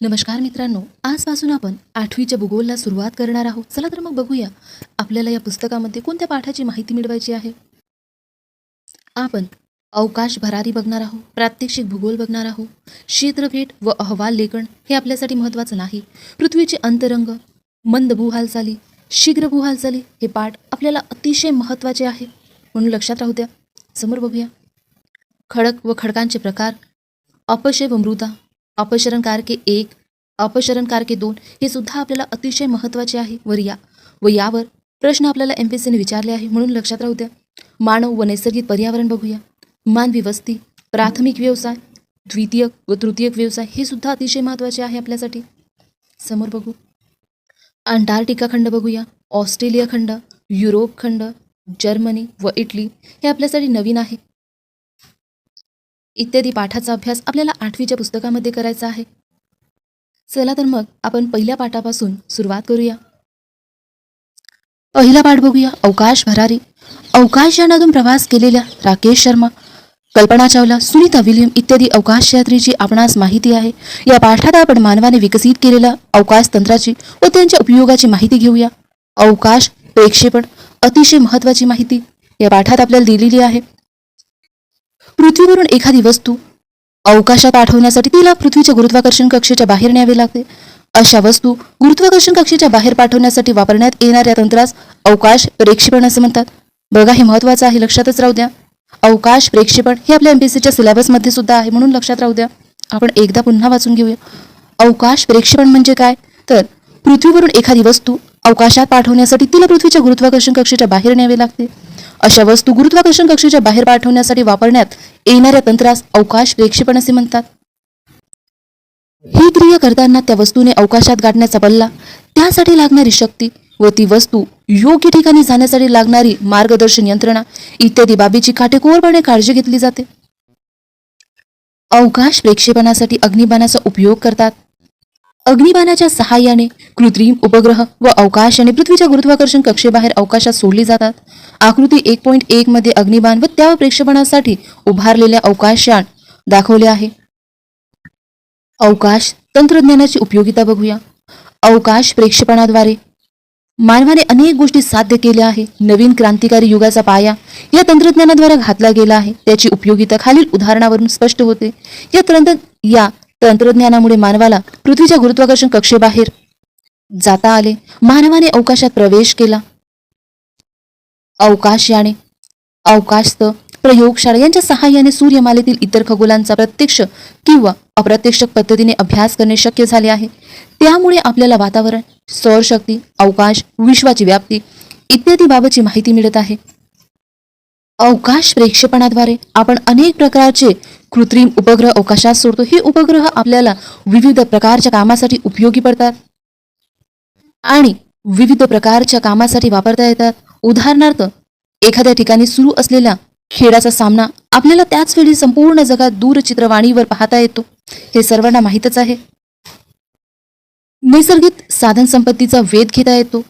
नमस्कार मित्रांनो आजपासून आपण आठवीच्या भूगोलला सुरुवात करणार आहोत. चला तर मग बघूया आपल्याला या पुस्तकामध्ये कोणत्या पाठाची माहिती मिळवायची आहे. आपण अवकाश भरारी बघणार आहोत प्रात्यक्षिक भूगोल बघणार आहोत क्षेत्रभेट व अहवाल लेखन हे आपल्यासाठी महत्त्वाचं नाही. पृथ्वीचे अंतरंग मंद भूहालचाली शीघ्र भूहालचाली हे पाठ आपल्याला अतिशय महत्त्वाचे आहे. म्हणून लक्षात राहू द्या. समोर बघूया. खडक व खडकांचे प्रकार अपशय व मृदा अपशरण कारके एक अपशरण कारके दोन हे सुद्धा आपल्याला अतिशय महत्त्वाचे आहे. वर या. व यावर प्रश्न आपल्याला एम पी सीने विचारले आहे. म्हणून लक्षात राहू द्या. मानव व नैसर्गिक पर्यावरण बघूया. मानवी वस्ती प्राथमिक व्यवसाय द्वितीयक व तृतीयक व्यवसाय हे सुद्धा अतिशय महत्त्वाचे आहे आपल्यासाठी. समोर बघू. अंटार्क्टिका खंड बघूया. ऑस्ट्रेलिया खंड युरोप खंड जर्मनी व इटली हे आपल्यासाठी नवीन आहे. इत्यादी पाठाचा अभ्यास आपल्याला आठवीच्या पुस्तकामध्ये करायचा आहे. चला तर मग आपण पहिल्या पाठापासून सुरुवात करूया. पहिला पाठ बघूया. अवकाश भरारी. अवकाश यानातून प्रवास केलेल्या राकेश शर्मा कल्पना चावला सुनीता विलियम इत्यादी अवकाशयात्रीची आपणास माहिती आहे. या पाठात आपण मानवाने विकसित केलेल्या अवकाश तंत्राची व त्यांच्या उपयोगाची माहिती घेऊया. अवकाश प्रेक्षेपण अतिशय महत्त्वाची माहिती या पाठात आपल्याला दिलेली आहे. पृथ्वीवरून एखादी वस्तू अवकाशात पाठवण्यासाठी तिला पृथ्वीच्या गुरुत्वाकर्षण कक्षेच्या बाहेर न्यावे लागते. अशा वस्तू गुरुत्वाकर्षण कक्षेच्या बाहेर पाठवण्यासाठी वापरण्यात येणाऱ्या तंत्रास अवकाश प्रेक्षेपण असे म्हणतात. बघा हे महत्वाचं आहे लक्षातच राहू द्या. अवकाश प्रेक्षेपण हे आपल्या एमपीसीच्या सिलेबसमध्ये सुद्धा आहे म्हणून लक्षात राहू द्या. आपण एकदा पुन्हा वाचून घेऊया. अवकाश प्रेक्षेपण म्हणजे काय? तर पृथ्वीवरून एखादी वस्तू अवकाशात पाठवण्यासाठी तिला पृथ्वीच्या गुरुत्वाकर्षण कक्षेच्या बाहेर न्यावे लागते. अशा वस्तू गुरुत्वाकर्षण कक्षेच्या बाहेर पाठवण्यासाठी वापरण्यात येणाऱ्या तंत्रास अवकाश प्रेक्षेपण असे म्हणतात. ही क्रिया करताना त्या वस्तूने अवकाशात गाठण्याचा पल्ला त्यासाठी लागणारी शक्ती व ती वस्तू योग्य ठिकाणी जाण्यासाठी लागणारी मार्गदर्शन यंत्रणा इत्यादी बाबीची काटेकोरपणे काळजी घेतली जाते. अवकाश प्रेक्षेपणासाठी अग्निबाणाचा उपयोग करतात. अग्निबाणाच्या सहाय्याने कृत्रिम उपग्रह व अवकाशाने पृथ्वीच्या गुरुत्वाकर्षण कक्षेबाहेर अवकाशात सोडली जातात. आकृती एक पॉईंट एक मध्ये अग्निबाण व त्या प्रेक्षेपणासाठी उभारलेल्या अवकाशयान दाखवले आहे. अवकाश तंत्रज्ञानाची उपयोगिता बघूया. अवकाश प्रेक्षेपणाद्वारे मानवाने अनेक गोष्टी साध्य केल्या आहे. नवीन क्रांतिकारी युगाचा पाया या तंत्रज्ञानाद्वारे घातला गेला आहे. त्याची उपयोगिता खालील उदाहरणावरून स्पष्ट होते. या तंत्र या तंत्रज्ञानामुळे मानवाला पृथ्वीच्या गुरुत्वाकर्षण कक्षेबाहेर जाता आले. मानवाने अवकाशात प्रवेश केला. अवकाशयाने अवकाशस्थ प्रयोगशाळा यांच्या सहाय्याने सूर्यमालेतील इतर खगोलांचा प्रत्यक्ष किंवा अप्रत्यक्ष पद्धतीने अभ्यास करणे शक्य झाले आहे. त्यामुळे आपल्याला वातावरण सौरशक्ती अवकाश विश्वाची व्याप्ती इत्यादी बाबतची माहिती मिळत आहे. अवकाश प्रेक्षेपणाद्वारे आपण अनेक प्रकारचे कृत्रिम उपग्रह अवकाशात सोडतो. हे उपग्रह आपल्याला विविध प्रकारच्या कामासाठी उपयोगी पडतात आणि विविध प्रकारच्या कामासाठी वापरता येतात. उदाहरणार्थ एखाद्या ठिकाणी सुरू असलेल्या खेळाचा सामना आपल्याला त्याच वेळी संपूर्ण जगात दूरचित्रवाणीवर पाहता येतो. हे सर्वांना माहीतच आहे. नैसर्गिक साधनसंपत्तीचा वेध घेता येतो.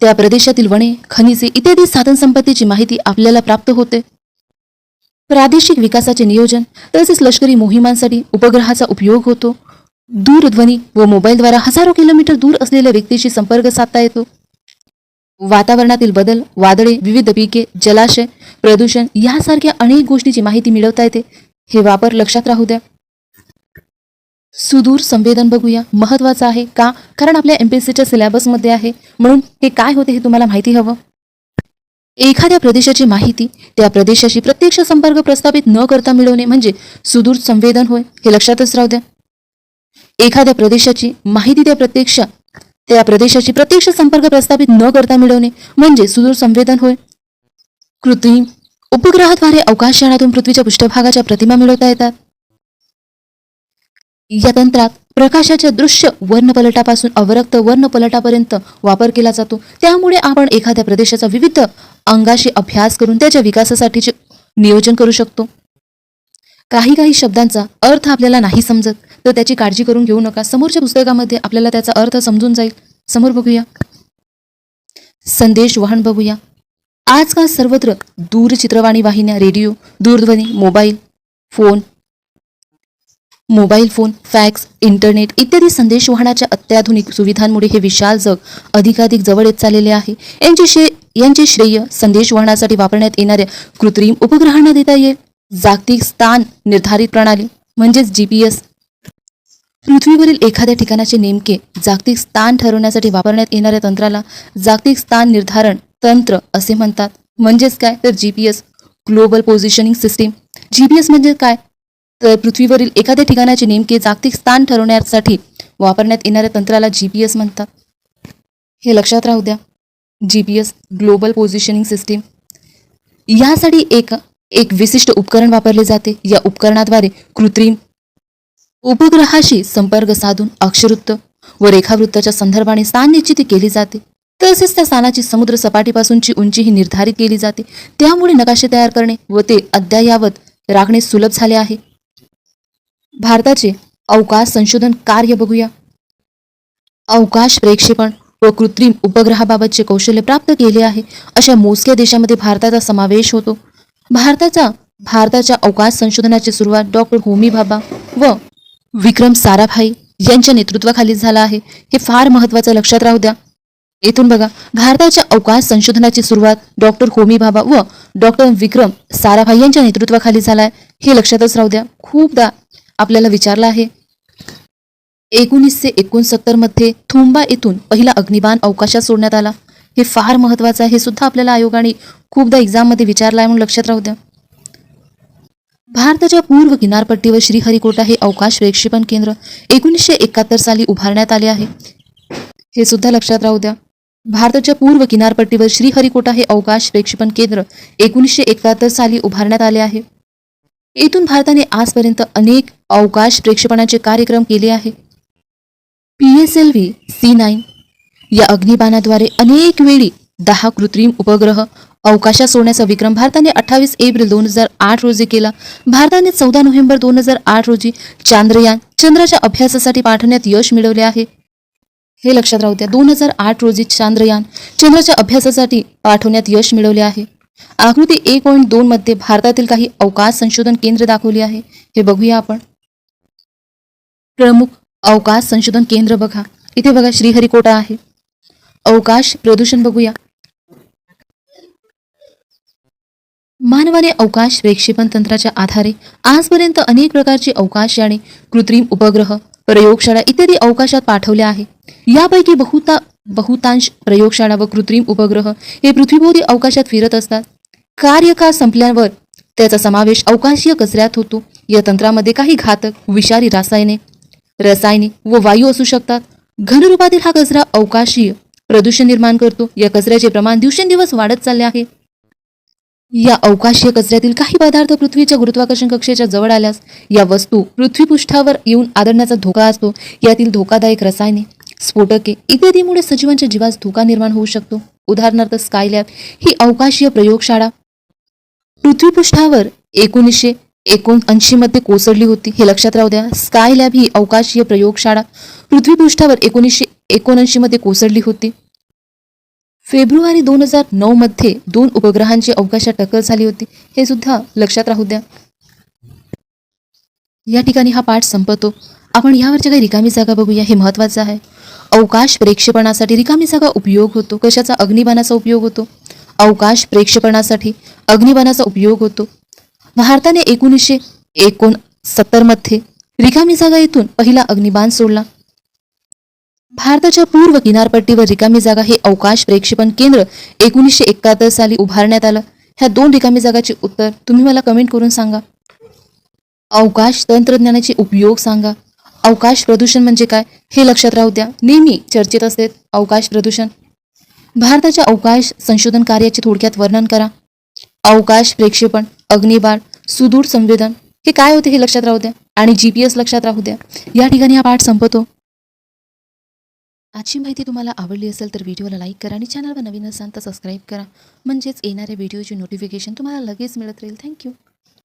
त्या प्रदेशातील वने खनिजे इत्यादी साधन संपत्तीची माहिती आपल्याला प्राप्त होते. प्रादेशिक विकासाचे नियोजन तसेच लष्करी मोहिमांसाठी उपग्रहाचा उपयोग होतो. दूरध्वनी व मोबाईलद्वारा हजारो किलोमीटर दूर असलेल्या व्यक्तीशी संपर्क साधता येतो. वातावरणातील बदल वादळे विविध पिके जलाशय प्रदूषण यासारख्या अनेक गोष्टीची माहिती मिळवता येते. हे वापर लक्षात राहू द्या. सुदूर संवेदन बघूया. महत्वाचं आहे का? कारण आपल्या एमपीएससीच्या सिलेबसमध्ये आहे. म्हणून हे काय होते हे तुम्हाला माहिती हवं? एखाद्या प्रदेशाची माहिती त्या प्रदेशाशी प्रत्यक्ष संपर्क प्रस्थापित न करता मिळवणे म्हणजे सुदूर संवेदन होय हे लक्षातच राहू द्या. एखाद्या प्रदेशाची माहिती त्या प्रत्यक्ष त्या प्रदेशाशी प्रत्यक्ष संपर्क प्रस्थापित न करता मिळवणे म्हणजे सुदूर संवेदन होय. कृत्रिम उपग्रहाद्वारे अवकाशयानातून पृथ्वीच्या पृष्ठभागाच्या प्रतिमा मिळवता येतात. या तंत्रात प्रकाशाच्या दृश्य वर्णपलटापासून अवरक्त वर्णपलटापर्यंत वापर केला जातो. त्यामुळे आपण एखाद्या प्रदेशाचा विविध अंगाशी अभ्यास करून त्याच्या विकासासाठीचे नियोजन करू शकतो. काही काही शब्दांचा अर्थ आपल्याला नाही समजत तर त्याची काळजी करून घेऊ नका. समोरच्या पुस्तकामध्ये आपल्याला त्याचा अर्थ समजून जाईल. समोर बघूया. संदेश वाहन बघूया. आजकाल सर्वत्र दूरचित्रवाणी वाहिन्या रेडिओ दूरध्वनी mobile phone mobile phone fax internet इत्यादी संदेश वाहनाच्या अत्याधुनिक सुविधांमुळे हे विशाल जग अधिकाधिक जवळ येत चाललेले आहे. यांचे श्रे यांचे श्रेय संदेश वाहनासाठी वापरण्यात येणाऱ्या कृत्रिम उपग्रहांना देता येईल. जागतिक स्थान निर्धारित प्रणाली म्हणजेच जी पी एस. पृथ्वीवरील एखाद्या ठिकाणाचे नेमके जागतिक स्थान ठरवण्यासाठी वापरण्यात येणाऱ्या तंत्राला जागतिक स्थान निर्धारण तंत्र असे म्हणतात. म्हणजेच काय? तर G P S global positioning system G P S म्हणजे काय? पृथ्वीवरील एखाद्या ठिकाणाचे नेमके जागतिक स्थान ठरवण्यासाठी वापरण्यात येणाऱ्या तंत्राला जी पी एस म्हणतात. हे लक्षात राहू द्या. G P S global positioning system यासाठी एक एक विशिष्ट उपकरण वापरले जाते. या उपकरणाद्वारे कृत्रिम उपग्रहाशी संपर्क साधून अक्षरवृत्त व रेखावृत्ताच्या संदर्भाने स्थान निश्चिती केली जाते. तसेच त्या स्थानाची समुद्र सपाटीपासूनची उंचीही निर्धारित केली जाते. त्यामुळे नकाशे तयार करणे व ते अद्ययावत राखणे सुलभ झाले आहे. भारताचे अवकाश संशोधन कार्य बघूया. अवकाश प्रेक्षेपण व कृत्रिम उपग्रहाबाबतचे कौशल्य प्राप्त केले आहे अशा मोजक्या देशामध्ये भारताचा समावेश होतो. भारताचा भारताच्या अवकाश संशोधनाची सुरुवात डॉक्टर होमी भाभा व विक्रम साराभाई यांच्या नेतृत्वाखाली झाला आहे. हे फार महत्वाचं लक्षात राहू द्या. येथून बघा भारताच्या अवकाश संशोधनाची सुरुवात डॉक्टर होमी भाभा व डॉक्टर विक्रम साराभाई यांच्या नेतृत्वाखाली झाला आहे हे लक्षातच राहू द्या. खूपदा आपल्याला विचारला आहे. एकोणीसशे एकोणसत्तरमध्ये थुंबा येथून पहिला अग्निबाण अवकाशात सोडण्यात आला. हे फार महत्वाचं आहे हे सुद्धा आपल्याला आयोगाने खूपदा एक्झाममध्ये विचारलं आहे म्हणून लक्षात राहू द्या. भारताच्या पूर्व किनारपट्टीवर श्रीहरिकोटा हे अवकाश प्रक्षेपण केंद्र एकोणीसशे एकाहत्तर साली उभारण्यात आले आहे. हे सुद्धा लक्षात राहू द्या. भारताच्या पूर्व किनारपट्टीवर श्रीहरिकोटा हे अवकाश प्रक्षेपण केंद्र एकोणीसशे एकाहत्तर साली उभारण्यात आले आहे. येथून भारताने आजपर्यंत अनेक अवकाश प्रेक्षेपणाचे कार्यक्रम केले आहे. P S L V C nine या अग्निबाणाद्वारे अनेक वेळी दहा कृत्रिम उपग्रह अवकाशात सोडण्याचा विक्रम भारताने अठ्ठावीस एप्रिल दोन हजार आठ रोजी केला. भारताने चौदा नोव्हेंबर दोन हजार आठ रोजी चांद्रयान चंद्राच्या अभ्यासासाठी पाठवण्यात यश मिळवले आहे. हे लक्षात राहू द्या दोन हजार आठ रोजी चांद्रयान चंद्राच्या अभ्यासासाठी पाठवण्यात यश मिळवले आहे. आकृती एक पॉईंट दोन मध्ये भारतातील काही अवकाश संशोधन केंद्र दाखवली आहे. हे बघूया आपण. प्रमुख अवकाश संशोधन केंद्र बघा. इथे बघा श्रीहरिकोटा आहे. अवकाश प्रदूषण बघूया. मानवाने अवकाश प्रक्षेपण तंत्राच्या आधारे आजपर्यंत अनेक प्रकारची अवकाशयाने कृत्रिम उपग्रह प्रयोगशाळा इत्यादी अवकाशात पाठवल्या आहे. यापैकी बहुता बहुतांश प्रयोगशाळा व कृत्रिम उपग्रह हे पृथ्वीभोवती अवकाशात फिरत असतात. कार्यकाळ संपल्यावर त्याचा समावेश अवकाशीय कचऱ्यात होतो. या तंत्रामध्ये काही घातक विषारी रासायने रसायने व वायू असू शकतात. घनरूपातील हा कचरा अवकाशीय प्रदूषण निर्माण करतो. या कचऱ्याचे प्रमाण दिवसेंदिवस वाढत चालले आहे. या अवकाशीय कचऱ्यातील काही पदार्थ पृथ्वीच्या गुरुत्वाकर्षण कक्षेच्या जवळ आल्यास या वस्तू पृथ्वीपृष्ठावर येऊन आदळण्याचा धोका असतो. यातील धोकादायक रसायने स्फोटके इत्यादीमुळे सजीवांच्या जीवास धोका निर्माण होऊ शकतो. उदाहरणार्थ स्कायलॅब ही अवकाशीय प्रयोगशाळा पृथ्वीपृष्ठावर एकोणीसशे एकोणऐंशी मध्ये कोसळली होती. हे लक्षात राहू द्या. स्काय लॅब ही अवकाशीय प्रयोगशाळा. पृथ्वीपृष्ठावर एकोणीसशे एकोणऐंशी मध्ये कोसळली होती. फेब्रुवारी दोन हजार नऊ मध्ये दोन उपग्रहांची अवकाशात टक्कर झाली होती. हे सुद्धा लक्षात राहू द्या. या ठिकाणी हा पाठ संपतो. आपण यावरच्या काही रिकामी जागा बघूया. हे महत्वाचं आहे. अवकाश प्रेक्षेपणासाठी रिकामी जागा उपयोग होतो. कशाचा? अग्निबाणाचा उपयोग होतो. अवकाश प्रेक्षेपणासाठी अग्निबाणाचा उपयोग होतो. भारताने एकोणीसशे एकोणसत्तरमध्ये रिकामी जागा येथून पहिला अग्निबाण सोडला. भारताच्या पूर्व किनारपट्टीवर रिकामी जागा हे अवकाश प्रक्षेपण केंद्र एकोणीसशे एकाहत्तर साली उभारण्यात आलं. ह्या दोन रिकामी जागाचे उत्तर तुम्ही मला कमेंट करून सांगा. अवकाश तंत्रज्ञानाचे उपयोग सांगा. अवकाश प्रदूषण म्हणजे काय हे लक्षात राहू द्या. नेहमी चर्चेत असते अवकाश प्रदूषण. भारताच्या अवकाश संशोधन कार्याचे थोडक्यात वर्णन करा. अवकाश प्रेक्षेपण. अग्निबाण सुदूर संवेदन हे काय होते हे लक्षात राहू द्या. आणि जी पी एस लक्षात राहू द्या. या ठिकाणी हा पाठ संपतो. आजची माहिती तुम्हाला आवडली असेल तर व्हिडिओला लाईक करा आणि चॅनलवर नवीन असाल तर सबस्क्राईब करा. म्हणजेच येणाऱ्या व्हिडिओची नोटिफिकेशन तुम्हाला लगेच मिळत राहील. थँक्यू